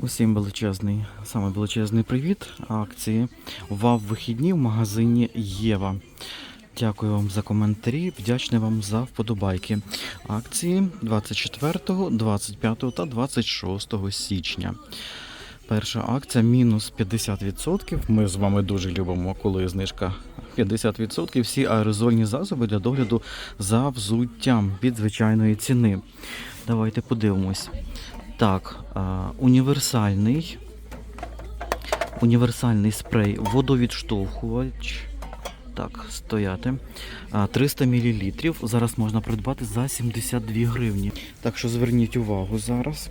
Усім величезний, саме величезний привіт. Акції ВАВ вихідні в магазині Єва. Дякую вам за коментарі, вдячний вам за вподобайки. Акції 24, 25 та 26 січня. Перша акція мінус 50%. Ми з вами дуже любимо, коли знижка 50%. Всі аерозольні засоби для догляду за взуттям від звичайної ціни. Давайте подивимось. Так, універсальний. Універсальний спрей водовідштовхувач. Так, стояти. 300 мл. Зараз можна придбати за 72 гривні. Так що зверніть увагу зараз.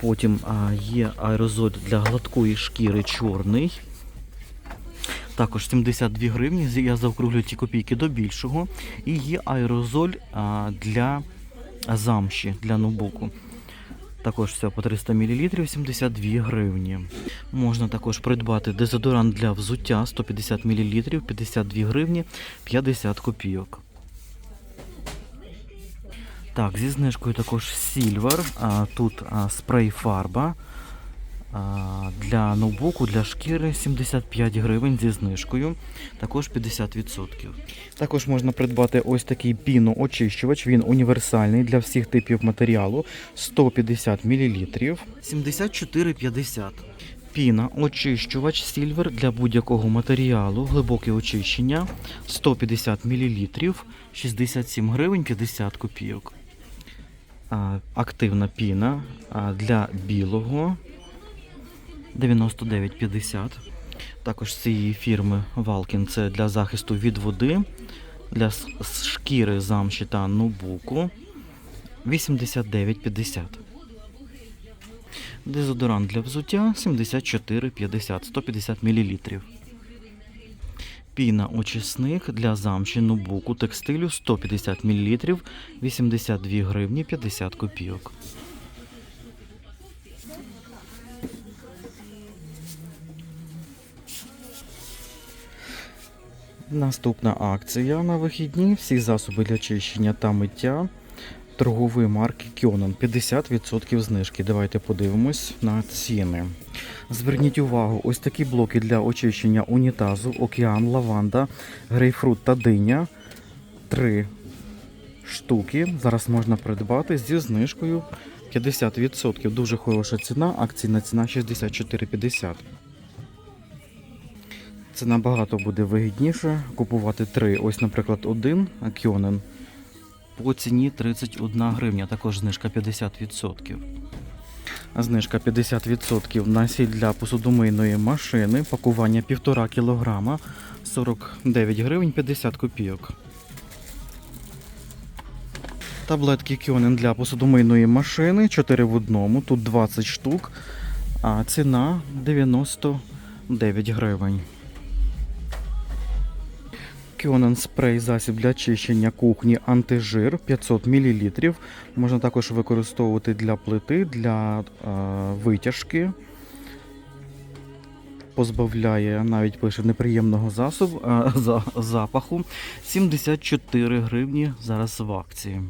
Потім є аерозоль для гладкої шкіри чорний. Також 72 гривні. Я заокруглю ті копійки до більшого. І є аерозоль для замші, для ноутбуку. Також все по 300 мл 72 гривні. Можна також придбати дезодорант для взуття 150 мл 52 гривні 50 копійок. Так, зі знижкою також. А, тут спрей фарба. Для ноутбуку, для шкіри 75 гривень зі знижкою, також 50%. Також можна придбати ось такий піноочищувач. Він універсальний для всіх типів матеріалу 150 мл. 74,50. Піна очищувач Silver для будь-якого матеріалу, глибоке очищення 150 мл, 67 гривень 50 копійок. Активна піна для білого 99,50. Також цієї фірми Valkin це для захисту від води, для шкіри замші та ноутбуку 89,50. Дезодорант для взуття 74,50, 150 мл. Піна очисник для замші ноутбуку текстилю 150 мл, 82 гривні 50 копійок. Наступна акція на вихідні. Всі засоби для чищення та миття торгової марки Кьонен 50% знижки. Давайте подивимось на ціни. Зверніть увагу, ось такі блоки для очищення унітазу, океан, лаванда, грейпфрут та диня. Три штуки. Зараз можна придбати зі знижкою 50%. Дуже хороша ціна. Акційна ціна 64,50. Це набагато буде вигідніше купувати три. Ось, наприклад, один Кьонен по ціні 31 гривня, також знижка 50%. Знижка 50% на сіль для посудомийної машини, пакування 1,5 кг, 49 гривень 50 копійок. Таблетки Кьонен для посудомийної машини 4 в одному, тут 20 штук, а ціна 99 гривень. Кьонен спрей засіб для чищення кухні антижир 500 мл. Можна також використовувати для плити, для е, витяжки. Позбавляє навіть пише неприємного засобу, е, за, запаху. 74 гривні зараз в акції.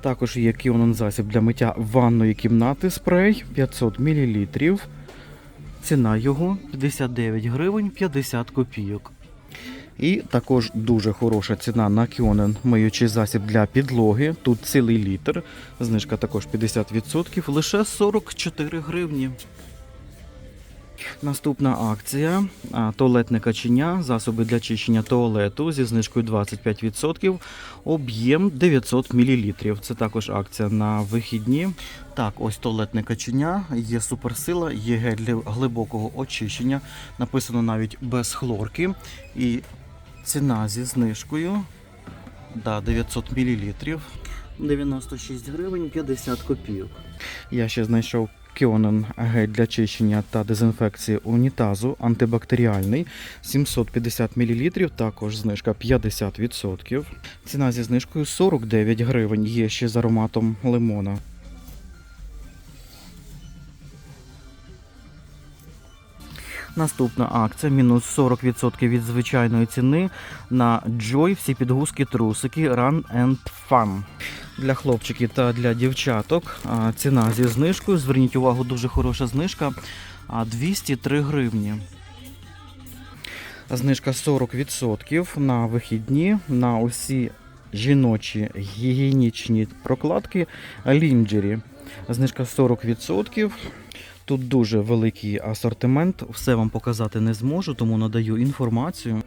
Також є Кіонен засіб для миття ванної кімнати спрей 500 мл. Ціна його 59 гривень 50 копійок. І також дуже хороша ціна на Кіонен миючий засіб для підлоги. Тут цілий літр. Знижка також 50%, лише 44 гривні. Наступна акція туалетне каченя, засоби для чищення туалету зі знижкою 25%, об'єм 900 мл. Це також акція на вихідні. Так, ось туалетне каченя, є суперсила, є гель для глибокого очищення. Написано навіть без хлорки. І ціна зі знижкою да, 900 мл. 96 гривень 50 копійок. Я ще знайшов Кіонен гель для чищення та дезінфекції унітазу антибактеріальний 750 мл, також знижка 50%. Ціна зі знижкою 49 гривень. Є ще з ароматом лимона. Наступна акція мінус 40% від звичайної ціни на Joy всі підгузки трусики Run and Fun. Для хлопчиків та для дівчаток. Ціна зі знижкою. Зверніть увагу, дуже хороша знижка. 203 гривні. Знижка 40% на вихідні, на усі жіночі гігієнічні прокладки лінджері. Знижка 40%. Тут дуже великий асортимент. Все вам показати не зможу, тому надаю інформацію.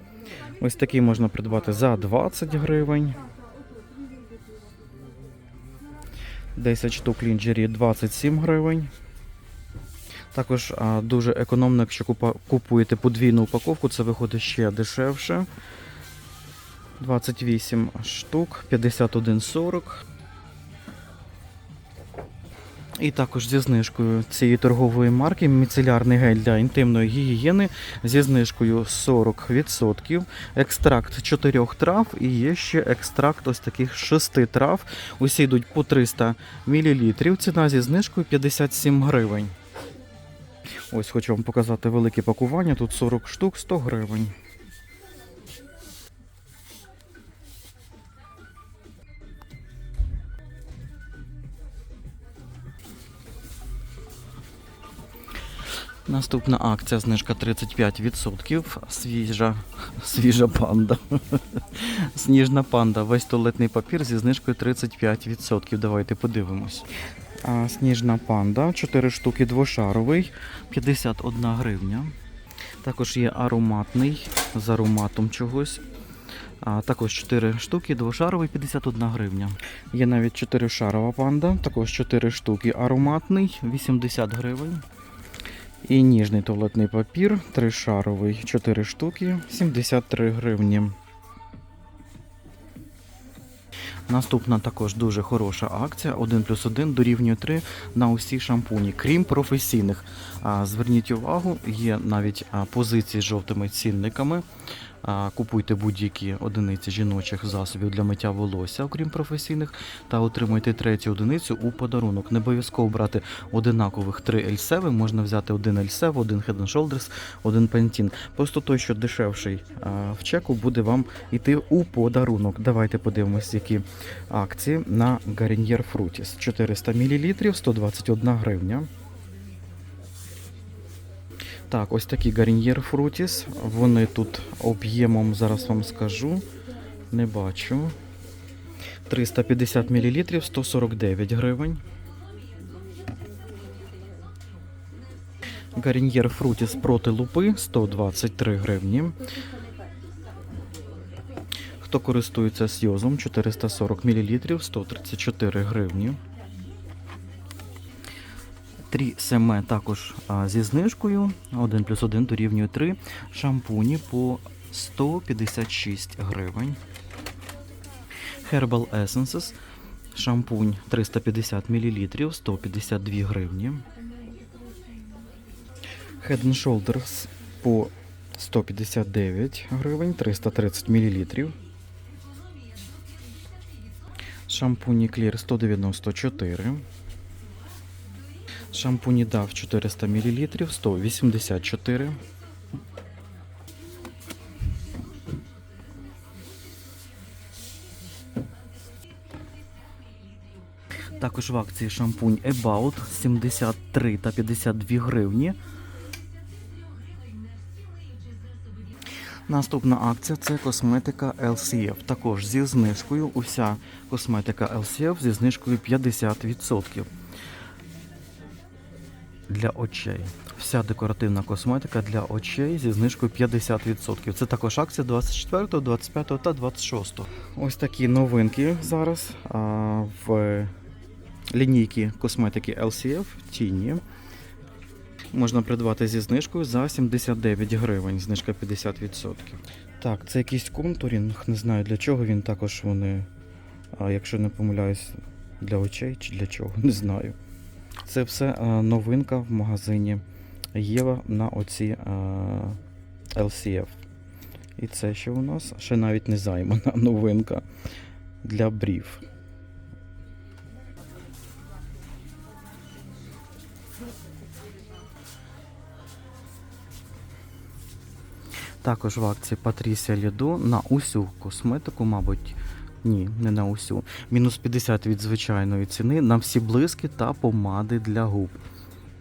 Ось такий можна придбати за 20 гривень. 10 штук лінджері 27 гривень. Також а, дуже економно, якщо купа- купуєте подвійну упаковку, це виходить ще дешевше. 28 штук, 51,40. І також зі знижкою цієї торгової марки міцелярний гель для інтимної гігієни зі знижкою 40%. Екстракт 4 трав і є ще екстракт ось таких 6 трав. Усі йдуть по 300 мл. Ціна зі знижкою 57 гривень. Ось хочу вам показати велике пакування. Тут 40 штук, 100 гривень. Наступна акція знижка 35%. Свіжа, свіжа панда. Сніжна панда. Весь туалетний папір зі знижкою 35%. Давайте подивимось. А, сніжна панда, 4 штуки двошаровий, 51 гривня. Також є ароматний з ароматом чогось. А, також 4 штуки, двошаровий 51 гривня. Є навіть 4 шарова панда, також 4 штуки ароматний 80 гривень. І ніжний туалетний папір, тришаровий, 4 штуки, 73 гривні. Наступна також дуже хороша акція. 1 плюс 1 дорівнює 3 на усі шампуні, крім професійних. Зверніть увагу, є навіть позиції з жовтими цінниками. Купуйте будь-які одиниці жіночих засобів для миття волосся, окрім професійних, та отримуйте третю одиницю у подарунок. Не обов'язково брати одинакових три ельсеви, можна взяти один ельсев, один Head and Shoulders, один Pantene. Просто той, що дешевший в чеку, буде вам йти у подарунок. Давайте подивимось, які акції на Garnier Frutis. 400 мл, 121 гривня. Так, ось такі Garnier Frutis. Вони тут об'ємом, зараз вам скажу. Не бачу. 350 мл, 149 гривень. Garnier Frutis проти лупи 123 гривні. Хто користується сйозом 440 мл, 134 гривні. Трі семе також зі знижкою. 1 плюс 1 дорівнює 3. Шампуні по 156 гривень. Herbal Essences. Шампунь 350 мл, 152 гривні. Head and Shoulders по 159 гривень, 330 мл. Шампуні Clear 194. Шампуні DAV 400 мл, 184. Також в акції шампунь About 73 та 52 гривні. Наступна акція це косметика LCF. Також зі знижкою. Уся косметика LCF зі знижкою 50% для очей. Вся декоративна косметика для очей зі знижкою 50%. Це також акція 24, 25 та 26. Ось такі новинки зараз а, в лінійки косметики LCF тіні. Можна придбати зі знижкою за 79 гривень, знижка 50%. Так, це якийсь контурінг, не знаю для чого він також вони, а, якщо не помиляюсь, для очей чи для чого, не знаю. Це все новинка в магазині Єва на оці LCF. І це що у нас? Ще навіть не займана новинка для брів. Також в акції Patricia Lido на усю косметику, мабуть, Ні, не на усю. Мінус 50 від звичайної ціни на всі блиски та помади для губ.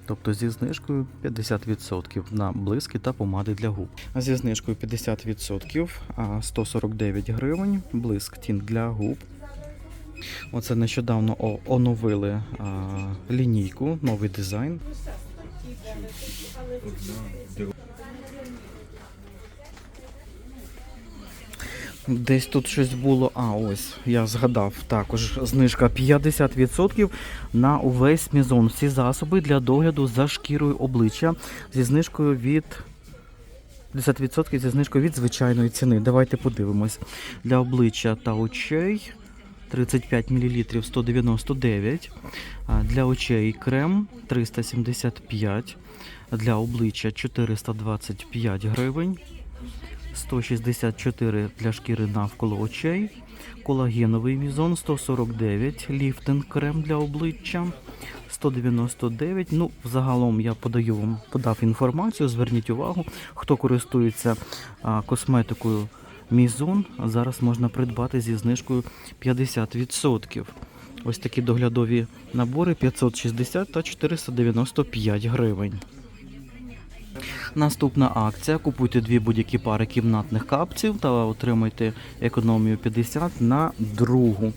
Тобто зі знижкою 50% на блиски та помади для губ. А зі знижкою 50% 149 гривень блиск тінт для губ. Оце нещодавно оновили а, лінійку, новий дизайн. Десь тут щось було. А, ось, я згадав також знижка 50% на увесь мізон. Всі засоби для догляду за шкірою обличчя зі знижкою від 50% зі знижкою від звичайної ціни. Давайте подивимось. Для обличчя та очей 35 мл 199. Для очей крем 375. Для обличчя 425 гривень. 164 для шкіри навколо очей, колагеновий візон 149, ліфтинг крем для обличчя 199. Ну, загалом я подаю вам подав інформацію. Зверніть увагу, хто користується а, косметикою Мізон, зараз можна придбати зі знижкою 50%. Ось такі доглядові набори 560 та 495 гривень. Наступна акція. Купуйте дві будь-які пари кімнатних капців та отримайте економію 50 на другу.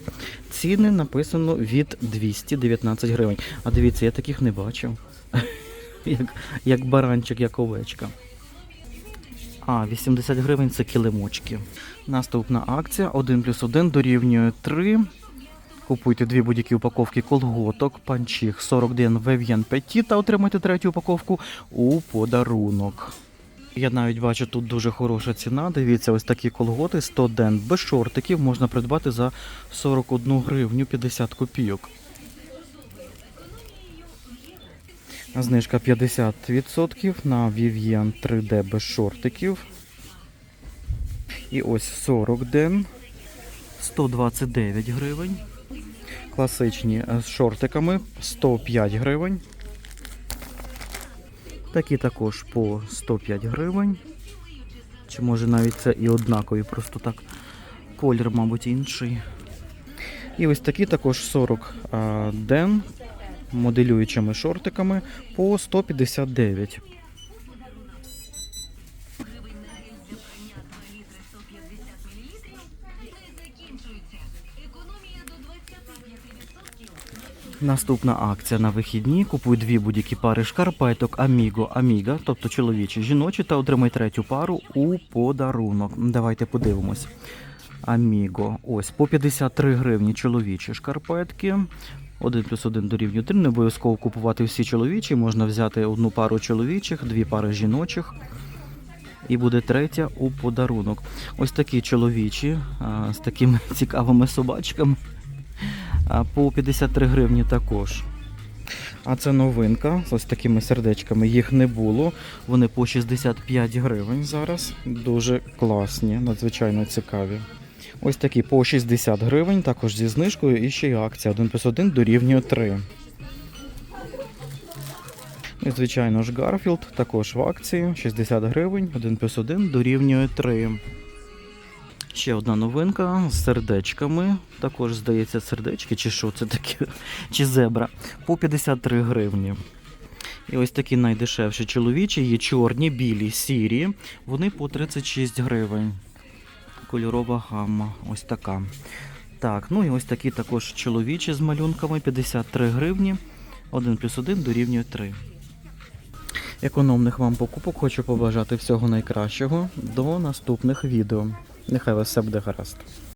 Ціни написано від 219 гривень. А дивіться, я таких не бачив. Як, як баранчик, як овечка. А, 80 гривень це килимочки. Наступна акція 1 плюс 1 дорівнює 3. Купуйте дві будь-які упаковки колготок, панчіх 41 Vevien Petit та отримайте третю упаковку у подарунок. Я навіть бачу тут дуже хороша ціна. Дивіться, ось такі колготи 100 ден без шортиків можна придбати за 41 гривню 50 копійок. Знижка 50% на Vivien 3D без шортиків. І ось 40 ден 129 гривень. Класичні е, з шортиками 105 гривень. Такі також по 105 гривень. Чи може навіть це і однакові, просто так колір, мабуть, інший. І ось такі також 40 ден моделюючими шортиками по 159. Наступна акція на вихідні. Купуй дві будь-які пари шкарпеток Amigo Amiga, тобто чоловічі, жіночі, та отримай третю пару у подарунок. Давайте подивимось. Amigo. Ось по 53 гривні чоловічі шкарпетки. 1 плюс 1 дорівнює 3. Не обов'язково купувати всі чоловічі. Можна взяти одну пару чоловічих, дві пари жіночих. І буде третя у подарунок. Ось такі чоловічі а, з такими цікавими собачками. По 53 гривні також. А це новинка ось такими сердечками. Їх не було. Вони по 65 гривень зараз. Дуже класні, надзвичайно цікаві. Ось такі по 60 гривень, також зі знижкою. І ще й акція 1 плюс 1 дорівнює 3. І, звичайно ж, Гарфілд також в акції 60 гривень, 1 плюс 1 дорівнює 3. Ще одна новинка з сердечками. Також, здається, сердечки, чи що це таке, чи зебра. По 53 гривні. І ось такі найдешевші чоловічі, є чорні, білі, сірі. Вони по 36 гривень. Кольорова гамма. Ось така. Так, ну і ось такі також чоловічі з малюнками 53 гривні. 1 плюс 1 дорівнює 3. Економних вам покупок хочу побажати всього найкращого. До наступних відео. Нехай вас все буде гаразд.